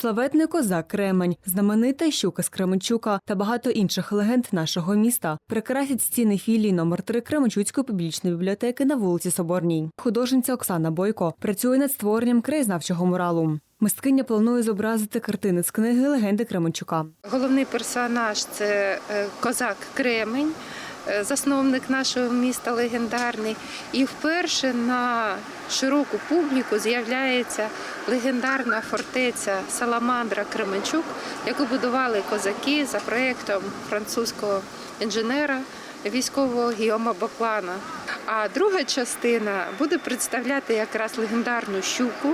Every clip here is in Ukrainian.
Славетний козак Кремень, знаменита щука з Кременчука та багато інших легенд нашого міста прикрасять стіни філії номер 3 Кременчуцької публічної бібліотеки на вулиці Соборній. Художниця Оксана Бойко працює над створенням краєзнавчого муралу. Мисткиня планує зобразити картини з книги легенди Кременчука. Головний персонаж це е, козак Кремень, засновник нашого міста легендарний. І вперше на широку публіку з'являється легендарна фортеця Саламандра Кременчук, яку будували козаки за проєктом французького інженера військового Гіома Баплана. А друга частина буде представляти якраз легендарну щуку.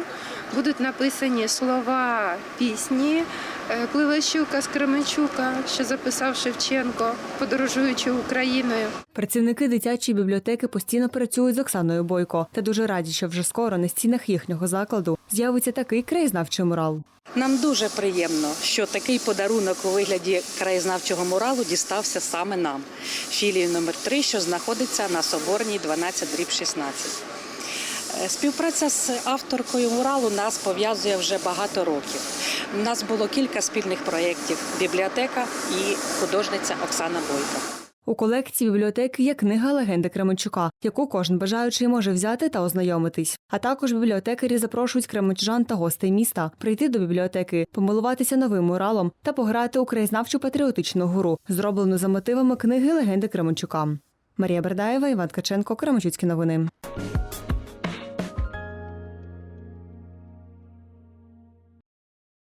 Будуть написані слова пісні е, Пливе щука з Кременчука, що записав Шевченко, подорожуючи Україною. Працівники дитячої бібліотеки постійно працюють з Оксаною Бойко та дуже раді, що вже скоро на стінах їхнього закладу з'явиться такий краєзнавчий мурал. Нам дуже приємно, що такий подарунок у вигляді краєзнавчого муралу дістався саме нам. Філії номер 3 що знаходиться на Соборній 12 дріб 16. Е, Співпраця з авторкою муралу нас пов'язує вже багато років. У нас було кілька спільних проєктів бібліотека і художниця Оксана Бойко. У колекції бібліотеки є книга легенди Кременчука, яку кожен бажаючий може взяти та ознайомитись. А також бібліотекарі запрошують кременчужан та гостей міста прийти до бібліотеки, помилуватися новим муралом та пограти у краєзнавчу патріотичну гру, зроблену за мотивами книги легенди Кременчука. Марія Бердаєва, Іван Ткаченко, Кременчуцькі новини.